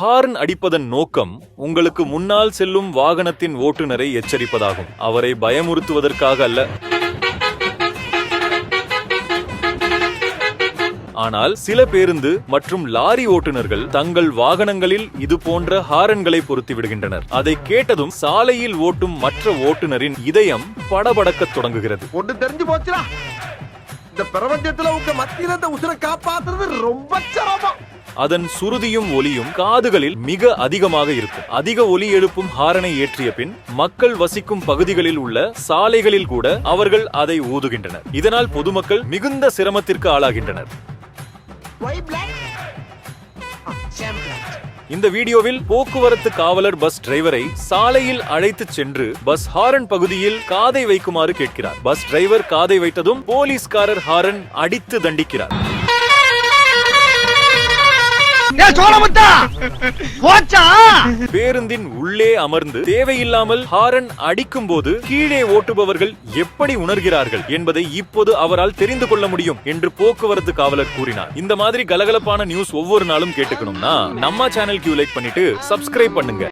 Horn அடிப்பதன் நோக்கம் உங்களுக்கு முன்னால் செல்லும் வாகனத்தின் ஓட்டுநரை எச்சரிப்பதாகும். அவரை பயமுறுத்துவதற்காக அல்ல. ஆனால் சில பேருந்து மற்றும் லாரி ஓட்டுநர்கள் தங்கள் வாகனங்களில் இது போன்ற ஹாரன்களை பொருத்தி விடுகின்றனர். அதை கேட்டதும் சாலையில் ஓட்டும் மற்ற ஓட்டுநரின் இதயம் படபடக்கத் தொடங்குகிறது. ஒன்று தெரிஞ்சு போச்சுடா. இந்த பிரபஞ்சத்துல உங்க மத்தியில இந்த உசுரை காப்பாத்துறது ரொம்ப சிரமம். அதன் சுருதியும் ஒலியும் காதுகளில் மிக அதிகமாக இருக்கும். அதிக ஒலி எழுப்பும் ஹாரனை ஏற்றிய பின் மக்கள் வசிக்கும் பகுதிகளில் உள்ள சாலைகளில் கூட அவர்கள் அதை ஊதுகின்றனர். இதனால் பொதுமக்கள் மிகுந்த சிரமத்திற்கு ஆளாகின்றனர். இந்த வீடியோவில் போக்குவரத்து காவலர் பஸ் டிரைவரை சாலையில் அழைத்து சென்று பஸ் ஹாரன் பகுதியில் காதை வைக்குமாறு கேட்கிறார். பஸ் டிரைவர் காதை வைத்ததும் போலீஸ்காரர் ஹாரன் அடித்து தண்டிக்கிறார். சோழமுத்தா! போச்சா? பேருந்தின் உள்ளே அமர்ந்து தேவையில்லாமல் ஹாரன் அடிக்கும் போது கீழே ஓட்டுபவர்கள் எப்படி உணர்கிறார்கள் என்பதை இப்போது அவரால் தெரிந்து கொள்ள முடியும் என்று போக்குவரத்து காவலர் கூறினார். இந்த மாதிரி கலகலப்பான நியூஸ் ஒவ்வொரு நாளும் கேட்டுக்கணும்னா நம்ம சேனல் கியூ லைக் பண்ணிட்டு சப்ஸ்கிரைப் பண்ணுங்க.